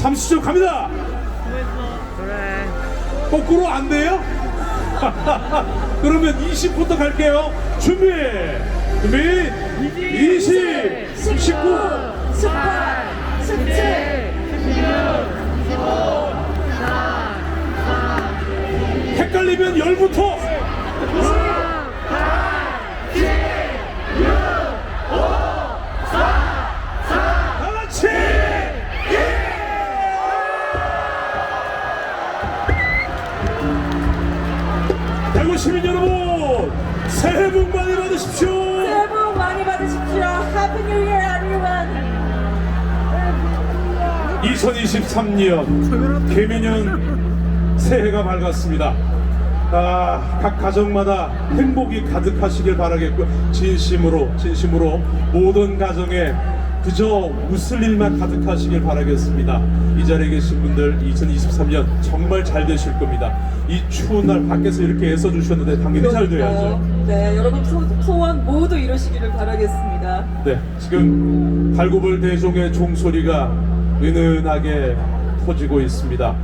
30점 갑니다. 거꾸로 안 돼요? 그러면 20부터 갈게요. 준비. 준비. 20, 19, 18, 17, 헷갈리면 열부터. 대구 시민 여러분, 새해 복 많이 받으십시오. 새해 복 많이 받으십시오. Happy New Year, everyone. 2023년 개미년 새해가 밝았습니다. 아, 각 가정마다 행복이 가득하시길 바라겠고 진심으로 진심으로 모든 가정에 그저 웃을 일만 가득하시길 바라겠습니다. 이 자리에 계신 분들 2023년 정말 잘 되실 겁니다. 이 추운 날 밖에서 이렇게 애써 주셨는데 당연히 잘 돼야죠. 네, 여러분 소, 소원 모두 이루시기를 바라겠습니다. 네, 지금 달고벌 대종의 종소리가 은은하게 터지고 있습니다.